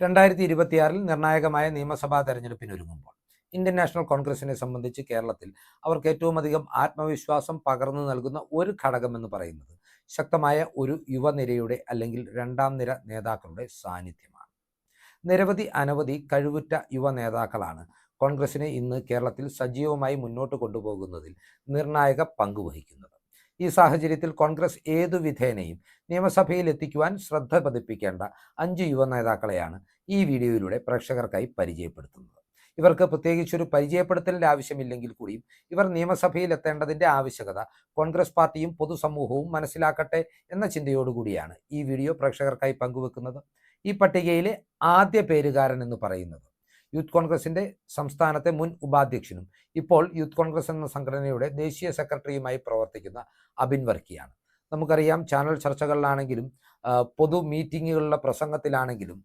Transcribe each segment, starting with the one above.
രണ്ടായിരത്തി ഇരുപത്തിയാറിൽ നിർണായകമായ നിയമസഭാ തെരഞ്ഞെടുപ്പിനൊരുങ്ങുമ്പോൾ ഇന്ത്യൻ നാഷണൽ കോൺഗ്രസിനെ സംബന്ധിച്ച് കേരളത്തിൽ അവർക്ക് ഏറ്റവും അധികം ആത്മവിശ്വാസം പകർന്നു നൽകുന്ന ഒരു ഘടകമെന്ന് പറയുന്നത് ശക്തമായ ഒരു യുവനിരയുടെ അല്ലെങ്കിൽ രണ്ടാം നിര നേതാക്കളുടെ സാന്നിധ്യമാണ്. നിരവധി അനവധി കഴിവുറ്റ യുവ നേതാക്കളാണ് കോൺഗ്രസിനെ ഇന്ന് കേരളത്തിൽ സജീവമായി മുന്നോട്ട് കൊണ്ടുപോകുന്നതിൽ നിർണായക പങ്ക് വഹിക്കുന്നത്. ഈ സാഹചര്യത്തിൽ കോൺഗ്രസ് ഏതു വിധേനയും നിയമസഭയിൽ എത്തിക്കുവാൻ ശ്രദ്ധ പതിപ്പിക്കേണ്ട അഞ്ച് യുവ നേതാക്കളെയാണ് ഈ വീഡിയോയിലൂടെ പ്രേക്ഷകർക്കായി പരിചയപ്പെടുത്തുന്നത്. ഇവർക്ക് പ്രത്യേകിച്ചൊരു പരിചയപ്പെടുത്തലിന്റെ ആവശ്യമില്ലെങ്കിൽ കൂടിയും ഇവർ നിയമസഭയിൽ എത്തേണ്ടതിന്റെ ആവശ്യകത കോൺഗ്രസ് പാർട്ടിയും പൊതുസമൂഹവും മനസ്സിലാക്കട്ടെ എന്ന ചിന്തയോടുകൂടിയാണ് ഈ വീഡിയോ പ്രേക്ഷകർക്കായി പങ്കുവെക്കുന്നത്. ഈ പട്ടികയിലെ ആദ്യ പേരുകാരൻ എന്ന് പറയുന്നത് യൂത്ത് കോൺഗ്രസിന്റെ സംസ്ഥാനത്തെ മുൻ ഉപാധ്യക്ഷനും ഇപ്പോൾ യൂത്ത് കോൺഗ്രസ് എന്ന സംഘടനയുടെ ദേശീയ സെക്രട്ടറിയുമായി പ്രവർത്തിക്കുന്ന അബിൻ വർക്കിയാണ്. നമുക്കറിയാം ചാനൽ ചർച്ചകളിലാണെങ്കിലും പൊതു മീറ്റിങ്ങുകളിലെ പ്രസംഗത്തിലാണെങ്കിലും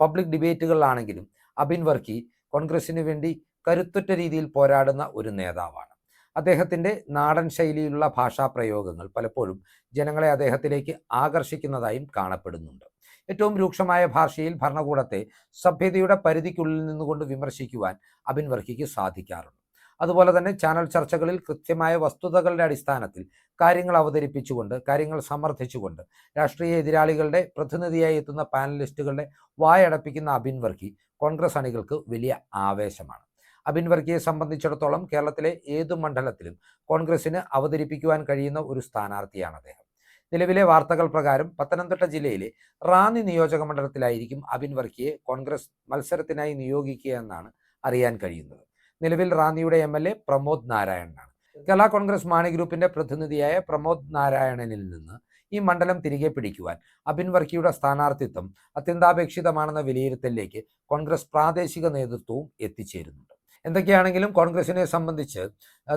പബ്ലിക് ഡിബേറ്റുകളിലാണെങ്കിലും അബിൻ വർക്കി കോൺഗ്രസിന് വേണ്ടി കരുത്തുറ്റ രീതിയിൽ പോരാടുന്ന ഒരു നേതാവാണ്. അദ്ദേഹത്തിന്റെ നാടൻ ശൈലിയിലുള്ള ഭാഷാ പ്രയോഗങ്ങൾ പലപ്പോഴും ജനങ്ങളെ അദ്ദേഹത്തിലേക്ക് ആകർഷിക്കുന്നതായും കാണപ്പെടുന്നുണ്ട്. ഏറ്റവും രൂക്ഷമായ ഭാഷയിൽ ഭരണകൂടത്തെ സഭ്യതയുടെ പരിധിക്കുള്ളിൽ നിന്നുകൊണ്ട് വിമർശിക്കുവാൻ അബിൻ വർക്കിക്ക് സാധിക്കാറുണ്ട്. അതുപോലെ തന്നെ ചാനൽ ചർച്ചകളിൽ കൃത്യമായ വസ്തുതകളുടെ അടിസ്ഥാനത്തിൽ കാര്യങ്ങൾ അവതരിപ്പിച്ചുകൊണ്ട് കാര്യങ്ങൾ സമർത്ഥിച്ചുകൊണ്ട് രാഷ്ട്രീയ എതിരാളികളുടെ പ്രതിനിധിയായി എത്തുന്ന പാനലിസ്റ്റുകളുടെ വായടപ്പിക്കുന്ന അബിൻ വർക്കി കോൺഗ്രസ് അണികൾക്ക് വലിയ ആവേശമാണ്. അബിൻ വർക്കിയെ സംബന്ധിച്ചിടത്തോളം കേരളത്തിലെ ഏതു മണ്ഡലത്തിലും കോൺഗ്രസിന് അവതരിപ്പിക്കുവാൻ കഴിയുന്ന ഒരു സ്ഥാനാർത്ഥിയാണ് അദ്ദേഹം. നിലവിലെ വാർത്തകൾ പ്രകാരം പത്തനംതിട്ട ജില്ലയിലെ റാന്നി നിയോജക മണ്ഡലത്തിലായിരിക്കും അബിൻ വർക്കിയെ കോൺഗ്രസ് മത്സരത്തിനായി നിയോഗിക്കുക എന്നാണ് അറിയാൻ കഴിയുന്നത്. നിലവിൽ റാന്നിയുടെ എം എൽ എ പ്രമോദ് നാരായണനാണ്. കേരള കോൺഗ്രസ് മാണി ഗ്രൂപ്പിന്റെ പ്രതിനിധിയായ പ്രമോദ് നാരായണനിൽ നിന്ന് ഈ മണ്ഡലം തിരികെ പിടിക്കുവാൻ അബിൻ വർക്കിയുടെ സ്ഥാനാർത്ഥിത്വം അത്യന്താപേക്ഷിതമാണെന്ന വിലയിരുത്തലിലേക്ക് കോൺഗ്രസ് പ്രാദേശിക നേതൃത്വവും എത്തിച്ചേരുന്നുണ്ട്. എന്തൊക്കെയാണെങ്കിലും കോൺഗ്രസിനെ സംബന്ധിച്ച്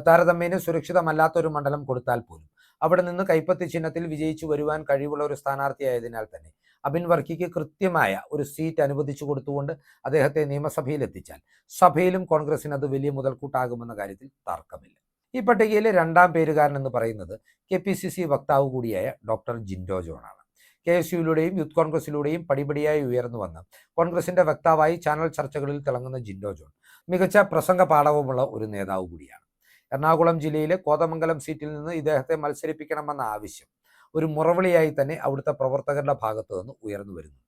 താരതമ്യേന സുരക്ഷിതമല്ലാത്ത ഒരു മണ്ഡലം കൊടുത്താൽ പോലും അവിടെ നിന്ന് കൈപ്പത്തി ചിഹ്നത്തിൽ വിജയിച്ചു വരുവാൻ കഴിവുള്ള ഒരു സ്ഥാനാർത്ഥിയായതിനാൽ തന്നെ. അബിൻ വർക്കിക്ക് കൃത്യമായ ഒരു സീറ്റ് അനുവദിച്ചു കൊടുത്തുകൊണ്ട് അദ്ദേഹത്തെ നിയമസഭയിൽ എത്തിച്ചാൽ സഭയിലും കോൺഗ്രസിന് അത് വലിയ മുതൽക്കൂട്ടാകുമെന്ന കാര്യത്തിൽ തർക്കമില്ല. ഈ പട്ടികയിലെ രണ്ടാം പേരുകാരൻ എന്ന് പറയുന്നത് കെ പി സി സി വക്താവ് കൂടിയായ ഡോക്ടർ ജിൻഡോ ജോണാണ്. കെ എസ് യുയിലൂടെയും യൂത്ത് കോൺഗ്രസിലൂടെയും പടിപടിയായി ഉയർന്നു വന്ന് കോൺഗ്രസിന്റെ വക്താവായി ചാനൽ ചർച്ചകളിൽ തിളങ്ങുന്ന ജിൻഡോ ജോൺ മികച്ച പ്രസംഗ പാഠവുമുള്ള ഒരു നേതാവ് കൂടിയാണ്. എറണാകുളം ജില്ലയിലെ കോതമംഗലം സീറ്റിൽ നിന്ന് ഇദ്ദേഹത്തെ മത്സരിപ്പിക്കണമെന്ന ആവശ്യം ഒരു മുറവിളിയായി തന്നെ അവിടുത്തെ പ്രവർത്തകരുടെ ഭാഗത്തു നിന്ന് ഉയർന്നു വരുന്നുണ്ട്.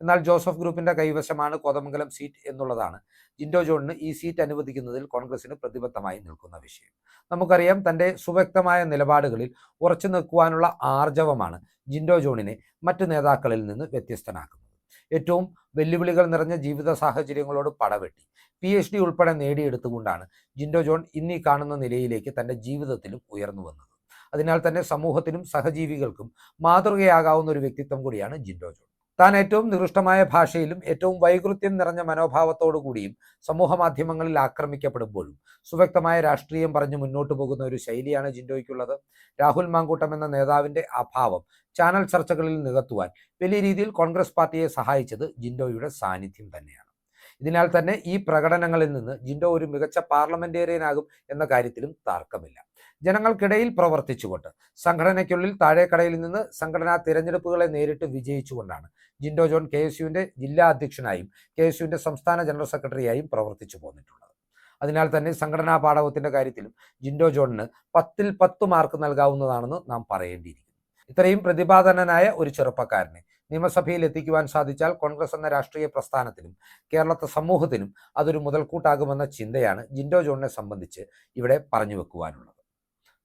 എന്നാൽ ജോസഫ് ഗ്രൂപ്പിന്റെ കൈവശമാണ് കോതമംഗലം സീറ്റ് എന്നുള്ളതാണ് ജിൻഡോ ജോണിന് ഈ സീറ്റ് അനുവദിക്കുന്നതിൽ കോൺഗ്രസിന് പ്രതിബദ്ധമായി നിൽക്കുന്ന വിഷയം. നമുക്കറിയാം തന്റെ സുവ്യക്തമായ നിലപാടുകളിൽ ഉറച്ചു നിൽക്കുവാനുള്ള ആർജവമാണ് ജിൻഡോ ജോണിനെ മറ്റു നേതാക്കളിൽ നിന്ന് വ്യത്യസ്തനാക്കുന്നത്. ഏറ്റവും വെല്ലുവിളികൾ നിറഞ്ഞ ജീവിത സാഹചര്യങ്ങളോട് പടവെട്ടി. പി എച്ച് ഡി ഉൾപ്പെടെ നേടിയെടുത്തുകൊണ്ടാണ് ജിൻഡോ ജോൺ ഇന്നീ കാണുന്ന നിലയിലേക്ക് തന്റെ ജീവിതത്തിലും ഉയർന്നു വന്നത്. അതിനാൽ തന്നെ സമൂഹത്തിനും സഹജീവികൾക്കും മാതൃകയാകാവുന്ന ഒരു വ്യക്തിത്വം കൂടിയാണ് ജിൻഡോ ജോൺ. താൻ ഏറ്റവും നികൃഷ്ടമായ ഭാഷയിലും ഏറ്റവും വൈകൃത്യം നിറഞ്ഞ മനോഭാവത്തോടു കൂടിയും സമൂഹ മാധ്യമങ്ങളിൽ ആക്രമിക്കപ്പെടുമ്പോഴും സുവ്യക്തമായ രാഷ്ട്രീയം പറഞ്ഞു മുന്നോട്ടു പോകുന്ന ഒരു ശൈലിയാണ് ജിൻഡോയ്ക്കുള്ളത്. രാഹുൽ മാങ്കൂട്ടം എന്ന നേതാവിന്റെ അഭാവം ചാനൽ ചർച്ചകളിൽ നികത്തുവാൻ വലിയ രീതിയിൽ കോൺഗ്രസ് പാർട്ടിയെ സഹായിച്ചത് ജിൻഡോയുടെ സാന്നിധ്യം തന്നെയാണ്. ഇതിനാൽ തന്നെ ഈ പ്രകടനങ്ങളിൽ നിന്ന് ജിൻഡോ ഒരു മികച്ച പാർലമെന്റേറിയനാകും എന്ന കാര്യത്തിലും തർക്കമില്ല. ജനങ്ങൾക്കിടയിൽ പ്രവർത്തിച്ചുകൊണ്ട് സംഘടനയ്ക്കുള്ളിൽ താഴേക്കടയിൽ നിന്ന് സംഘടനാ തിരഞ്ഞെടുപ്പുകളെ നേരിട്ട് വിജയിച്ചുകൊണ്ടാണ് ജിൻഡോ ജോൺ കെ എസ് യുവിന്റെ ജില്ലാ അധ്യക്ഷനായും കെ എസ് യുവിന്റെ സംസ്ഥാന ജനറൽ സെക്രട്ടറിയായും പ്രവർത്തിച്ചു പോന്നിട്ടുള്ളത്. അതിനാൽ തന്നെ സംഘടനാ പാഠവത്തിന്റെ കാര്യത്തിലും ജിൻഡോ ജോണിന് പത്തിൽ പത്ത് മാർക്ക് നൽകാവുന്നതാണെന്ന് നാം പറയേണ്ടിയിരിക്കുന്നു. ഇത്രയും പ്രതിപാദനനായ ഒരു ചെറുപ്പക്കാരനെ നിയമസഭയിൽ എത്തിക്കുവാൻ സാധിച്ചാൽ കോൺഗ്രസ് എന്ന രാഷ്ട്രീയ പ്രസ്ഥാനത്തിനും കേരളത്തെ സമൂഹത്തിനും അതൊരു മുതൽക്കൂട്ടാകുമെന്ന ചിന്തയാണ് ജിൻഡോ ജോണിനെ സംബന്ധിച്ച് ഇവിടെ പറഞ്ഞു വെക്കുവാനുള്ളത്.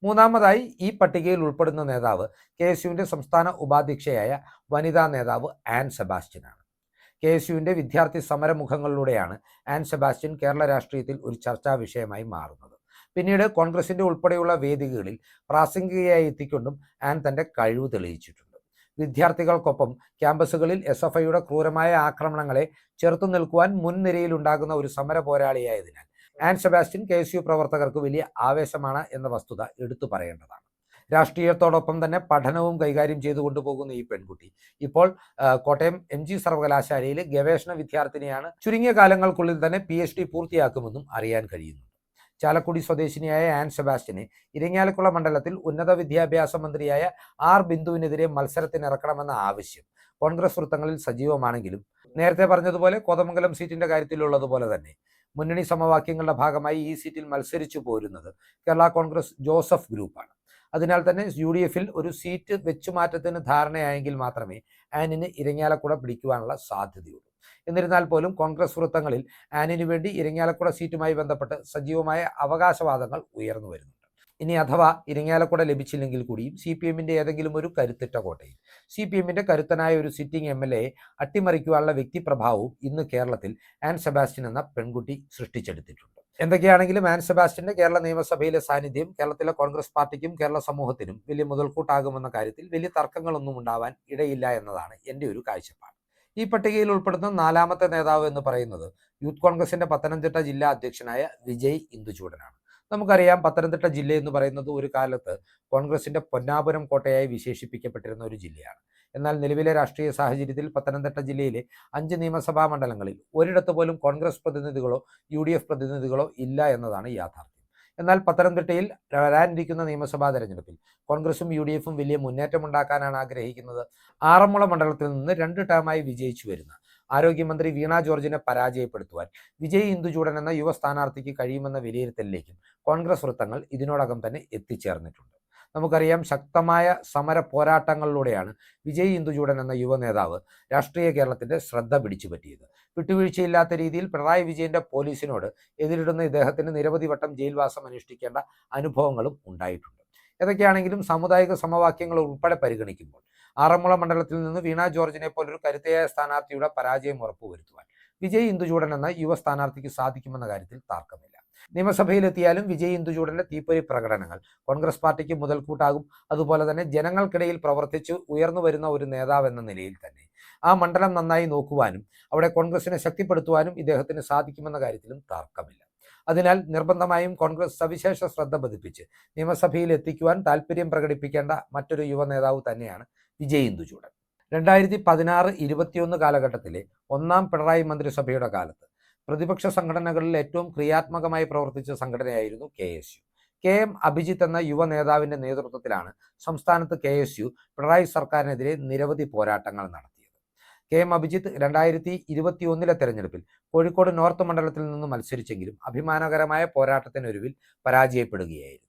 മൂന്നാമതായി ഈ പട്ടികയിൽ ഉൾപ്പെടുന്ന നേതാവ് കെ എസ് യുവിന്റെ സംസ്ഥാന ഉപാധ്യക്ഷയായ വനിതാ നേതാവ് ആൻ സെബാസ്റ്റ്യനാണ്. കെ എസ് യുവിന്റെ വിദ്യാർത്ഥി സമരമുഖങ്ങളിലൂടെയാണ് ആൻ സെബാസ്റ്റ്യൻ കേരള രാഷ്ട്രീയത്തിൽ ഒരു ചർച്ചാ വിഷയമായി മാറുന്നത്. പിന്നീട് കോൺഗ്രസിന്റെ ഉൾപ്പെടെയുള്ള വേദികളിൽ പ്രാസംഗികയായി എത്തിക്കൊണ്ടും ആൻ തന്റെ കഴിവ് തെളിയിച്ചിട്ടുണ്ട്. വിദ്യാർത്ഥികൾക്കൊപ്പം ക്യാമ്പസുകളിൽ എസ് എഫ് ഐയുടെ ക്രൂരമായ ആക്രമണങ്ങളെ ചെറുത്തു നിൽക്കുവാൻ മുൻനിരയിലുണ്ടാകുന്ന ഒരു സമര പോരാളിയായതിനാൽ Ann Sebastian K S U പ്രവർത്തകർക്ക് വലിയ ആവേശമാണ് എന്ന വസ്തുത എടുത്തു പറയേണ്ടതാണ്. രാഷ്ട്രീയത്തോടൊപ്പം തന്നെ പഠനവും കൈകാര്യം ചെയ്തു കൊണ്ടുപോകുന്ന ഈ പെൺകുട്ടി ഇപ്പോൾ കോട്ടയം എം ജി സർവകലാശാലയിലെ ഗവേഷണ വിദ്യാർത്ഥിനിയാണ്. ചുരുങ്ങിയ കാലങ്ങൾക്കുള്ളിൽ തന്നെ പി പൂർത്തിയാക്കുമെന്നും അറിയാൻ കഴിയുന്നു. ചാലക്കുടി സ്വദേശിനിയായ ആൻ സെബാസ്റ്റ്യനെ. ഇരിങ്ങാലക്കുള മണ്ഡലത്തിൽ ഉന്നത വിദ്യാഭ്യാസ മന്ത്രിയായ ആർ ബിന്ദുവിനെതിരെ മത്സരത്തിനിറക്കണമെന്ന ആവശ്യം കോൺഗ്രസ് വൃത്തങ്ങളിൽ സജീവമാണെങ്കിലും നേരത്തെ പറഞ്ഞതുപോലെ കോതമംഗലം സീറ്റിന്റെ കാര്യത്തിലുള്ളതുപോലെ തന്നെ മുന്നണി സമവാക്യങ്ങളുടെ ഭാഗമായി ഈ സീറ്റിൽ മത്സരിച്ചു പോരുന്നത് കേരള കോൺഗ്രസ് ജോസഫ് ഗ്രൂപ്പാണ്. അതിനാൽ തന്നെ യു ഡി എഫിൽ ഒരു സീറ്റ് വെച്ചുമാറ്റത്തിന് ധാരണയായെങ്കിൽ മാത്രമേ ആനിന് ഇരങ്ങാലക്കുട പിടിക്കുവാനുള്ള സാധ്യതയുള്ളൂ. എന്നിരുന്നാൽ പോലും കോൺഗ്രസ് വൃത്തങ്ങളിൽ ആനിനു വേണ്ടി ഇരിങ്ങാലക്കുട സീറ്റുമായി ബന്ധപ്പെട്ട് സജീവമായ അവകാശവാദങ്ങൾ ഉയർന്നു വരുന്നുണ്ട്. ഇനി അഥവാ ഇരിങ്ങാലക്കുട ലഭിച്ചില്ലെങ്കിൽ കൂടിയും സി പി എമ്മിന്റെ ഏതെങ്കിലും ഒരു കരുത്തിട്ട കോട്ടയിൽ സി പി എമ്മിന്റെ കരുത്തനായ ഒരു സിറ്റിംഗ് എം എൽ എ അട്ടിമറിക്കുവാനുള്ള വ്യക്തിപ്രഭാവവും ഇന്ന് കേരളത്തിൽ ആൻ സെബാസ്റ്റ്യൻ എന്ന പെൺകുട്ടി സൃഷ്ടിച്ചെടുത്തിട്ടുണ്ട്. എന്തൊക്കെയാണെങ്കിലും ആൻ സെബാസ്റ്റ്യന്റെ കേരള നിയമസഭയിലെ സാന്നിധ്യം കേരളത്തിലെ കോൺഗ്രസ് പാർട്ടിക്കും കേരള സമൂഹത്തിനും വലിയ മുതൽക്കൂട്ടാകുമെന്ന കാര്യത്തിൽ വലിയ തർക്കങ്ങളൊന്നും ഉണ്ടാവാൻ ഇടയില്ല എന്നതാണ് എന്റെ ഒരു കാഴ്ചപ്പാട്. ഈ പട്ടികയിൽ ഉൾപ്പെടുന്ന നാലാമത്തെ നേതാവ് എന്ന് പറയുന്നത് യൂത്ത് കോൺഗ്രസിന്റെ പത്തനംതിട്ട ജില്ലാ അധ്യക്ഷനായ വിജയ് ഇന്ദുചൂടനാണ്. നമുക്കറിയാം പത്തനംതിട്ട ജില്ല എന്ന് പറയുന്നത് ഒരു കാലത്ത് കോൺഗ്രസിന്റെ പൊന്നാപുരം കോട്ടയായി വിശേഷിപ്പിക്കപ്പെട്ടിരുന്ന ഒരു ജില്ലയാണ്. എന്നാൽ നിലവിലെ രാഷ്ട്രീയ സാഹചര്യത്തിൽ പത്തനംതിട്ട ജില്ലയിലെ അഞ്ച് നിയമസഭാ മണ്ഡലങ്ങളിൽ ഒരിടത്ത് പോലും കോൺഗ്രസ് പ്രതിനിധികളോ യു പ്രതിനിധികളോ ഇല്ല എന്നതാണ് യാഥാർത്ഥ്യം. എന്നാൽ പത്തനംതിട്ടയിൽ വരാനിരിക്കുന്ന നിയമസഭാ തെരഞ്ഞെടുപ്പിൽ കോൺഗ്രസും യു ഡി എഫും വലിയ മുന്നേറ്റമുണ്ടാക്കാനാണ് ആഗ്രഹിക്കുന്നത്. ആറന്മുള മണ്ഡലത്തിൽ നിന്ന് രണ്ട് ടേമായി വിജയിച്ചു വരുന്ന ആരോഗ്യമന്ത്രി വീണ ജോർജിനെ പരാജയപ്പെടുത്തുവാൻ വിജയ് ഇന്ദുചൂടൻ എന്ന യുവ സ്ഥാനാർത്ഥിക്ക് കഴിയുമെന്ന വിലയിരുത്തലിലേക്കും കോൺഗ്രസ് വൃത്തങ്ങൾ ഇതിനോടകം തന്നെ എത്തിച്ചേർന്നിട്ടുണ്ട്. നമുക്കറിയാം ശക്തമായ സമര പോരാട്ടങ്ങളിലൂടെയാണ് വിജയ് ഇന്ദുചൂടൻ എന്ന യുവ നേതാവ് രാഷ്ട്രീയ കേരളത്തിന്റെ ശ്രദ്ധ പിടിച്ചു പറ്റിയത്. വിട്ടുവീഴ്ചയില്ലാത്ത രീതിയിൽ പിണറായി വിജയന്റെ പോലീസിനോട് എതിരിടുന്ന ഇദ്ദേഹത്തിന് നിരവധി വട്ടം ജയിൽവാസം അനുഷ്ഠിക്കേണ്ട അനുഭവങ്ങളും ഉണ്ടായിട്ടുണ്ട്. ഏതൊക്കെയാണെങ്കിലും സാമുദായിക സമവാക്യങ്ങൾ ഉൾപ്പെടെ പരിഗണിക്കുമ്പോൾ ആറന്മുള മണ്ഡലത്തിൽ നിന്ന് വീണ ജോർജിനെ പോലൊരു കരുത്തയായ സ്ഥാനാർത്ഥിയുടെ പരാജയം ഉറപ്പുവരുത്തുവാൻ വിജയ് ഇന്ദുചൂടൻ എന്ന യുവ സ്ഥാനാർത്ഥിക്ക് സാധിക്കുമെന്ന കാര്യത്തിൽ തർക്കമില്ല. നിയമസഭയിലെത്തിയാലും വിജയ് ഇന്ദുചൂടന്റെ തീപ്പൊരി പ്രകടനങ്ങൾ. കോൺഗ്രസ് പാർട്ടിക്ക് മുതൽക്കൂട്ടാകും. അതുപോലെ തന്നെ ജനങ്ങൾക്കിടയിൽ പ്രവർത്തിച്ച് ഉയർന്നു വരുന്ന ഒരു നേതാവ് എന്ന നിലയിൽ തന്നെ. ആ മണ്ഡലം നന്നായി നോക്കുവാനും അവിടെ കോൺഗ്രസിനെ ശക്തിപ്പെടുത്തുവാനും ഇദ്ദേഹത്തിന് സാധിക്കുമെന്ന കാര്യത്തിലും തർക്കമില്ല. അതിനാൽ നിർബന്ധമായും കോൺഗ്രസ് സവിശേഷ ശ്രദ്ധ പതിപ്പിച്ച് നിയമസഭയിൽ എത്തിക്കുവാൻ താല്പര്യം പ്രകടിപ്പിക്കേണ്ട മറ്റൊരു യുവ നേതാവ് തന്നെയാണ് വിജയ് ഇന്ദുചൂടൻ രണ്ടായിരത്തി പതിനാറ് ഇരുപത്തിയൊന്ന് കാലഘട്ടത്തിലെ ഒന്നാം പിണറായി മന്ത്രിസഭയുടെ കാലത്ത് പ്രതിപക്ഷ സംഘടനകളിൽ ഏറ്റവും ക്രിയാത്മകമായി പ്രവർത്തിച്ച സംഘടനയായിരുന്നു K S U. K M Abhijith എന്ന യുവ നേതാവിന്റെ നേതൃത്വത്തിലാണ് സംസ്ഥാനത്ത് കെ എസ് യു പിണറായി സർക്കാരിനെതിരെ നിരവധി പോരാട്ടങ്ങൾ നടത്തിയത്. കെ എം അഭിജിത്ത് രണ്ടായിരത്തി ഇരുപത്തി ഒന്നിലെ തെരഞ്ഞെടുപ്പിൽ കോഴിക്കോട് നോർത്ത് മണ്ഡലത്തിൽ നിന്ന് മത്സരിച്ചെങ്കിലും അഭിമാനകരമായ പോരാട്ടത്തിനൊരുവിൽ പരാജയപ്പെടുകയായിരുന്നു.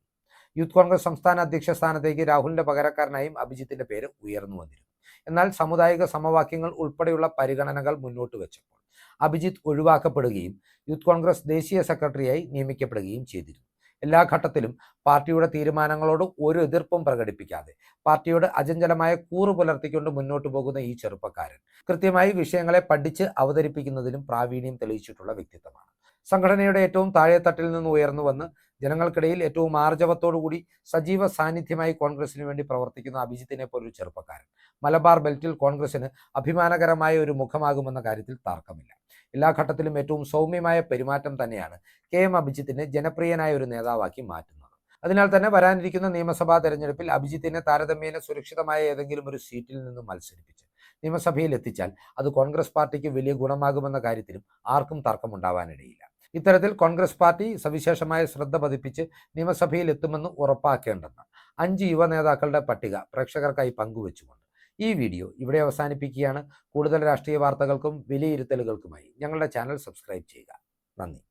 യൂത്ത് കോൺഗ്രസ് സംസ്ഥാന അധ്യക്ഷ സ്ഥാനത്തേക്ക് രാഹുലിന്റെ പകരക്കാരനായും അഭിജിത്തിന്റെ പേര് ഉയർന്നു വന്നിരുന്നു. എന്നാൽ സമുദായിക സമവാക്യങ്ങൾ ഉൾപ്പെടെയുള്ള പരിഗണനകൾ മുന്നോട്ട് വെച്ചപ്പോൾ അഭിജിത്ത് ഒഴിവാക്കപ്പെടുകയും യൂത്ത് കോൺഗ്രസ് ദേശീയ സെക്രട്ടറിയായി നിയമിക്കപ്പെടുകയും ചെയ്തിരുന്നു. എല്ലാ ഘട്ടത്തിലും പാർട്ടിയുടെ തീരുമാനങ്ങളോട് ഒരു എതിർപ്പും പ്രകടിപ്പിക്കാതെ പാർട്ടിയോട് അചഞ്ചലമായ കൂറു പുലർത്തിക്കൊണ്ട് മുന്നോട്ട് പോകുന്ന ഈ ചെറുപ്പക്കാരൻ കൃത്യമായി വിഷയങ്ങളെ പഠിച്ച് അവതരിപ്പിക്കുന്നതിലും പ്രാവീണ്യം തെളിയിച്ചിട്ടുള്ള വ്യക്തിത്വമാണ്. സംഘടനയുടെ ഏറ്റവും താഴെത്തട്ടിൽ നിന്ന് ഉയർന്നു വന്ന് ജനങ്ങൾക്കിടയിൽ ഏറ്റവും ആർജവത്തോടുകൂടി സജീവ സാന്നിധ്യമായി കോൺഗ്രസിന് വേണ്ടി പ്രവർത്തിക്കുന്ന അഭിജിത്തിനെ പോലൊരു ചെറുപ്പക്കാരൻ. മലബാർ ബെൽറ്റിൽ കോൺഗ്രസിന് അഭിമാനകരമായ ഒരു മുഖമാകുമെന്ന കാര്യത്തിൽ തർക്കമില്ല. എല്ലാ ഘട്ടത്തിലും ഏറ്റവും സൗമ്യമായ പെരുമാറ്റം തന്നെയാണ് കെ എം അഭിജിത്തിനെ ജനപ്രിയനായ ഒരു നേതാവാക്കി മാറ്റുന്നത്. അതിനാൽ തന്നെ വരാനിരിക്കുന്ന നിയമസഭാ തെരഞ്ഞെടുപ്പിൽ അഭിജിത്തിനെ താരതമ്യേന സുരക്ഷിതമായ ഏതെങ്കിലും ഒരു സീറ്റിൽ നിന്ന് മത്സരിപ്പിച്ച് നിയമസഭയിൽ എത്തിച്ചാൽ അത് കോൺഗ്രസ് പാർട്ടിക്ക് വലിയ ഗുണമാകുമെന്ന കാര്യത്തിലും ആർക്കും തർക്കമുണ്ടാവാനിടയില്ല. ഇത്തരത്തിൽ കോൺഗ്രസ് പാർട്ടി സവിശേഷമായ ശ്രദ്ധ പതിപ്പിച്ച് നിയമസഭയിൽ എത്തുമെന്ന് ഉറപ്പാക്കേണ്ടെന്ന് അഞ്ച് യുവ നേതാക്കളുടെ പട്ടിക പ്രേക്ഷകർക്കായി പങ്കുവച്ചുകൊണ്ട് ഈ വീഡിയോ ഇവിടെ അവസാനിപ്പിക്കുകയാണ്. കൂടുതൽ രാഷ്ട്രീയ വാർത്തകൾക്കും വിലയിരുത്തലുകൾക്കുമായി ഞങ്ങളുടെ ചാനൽ സബ്സ്ക്രൈബ് ചെയ്യുക. നന്ദി.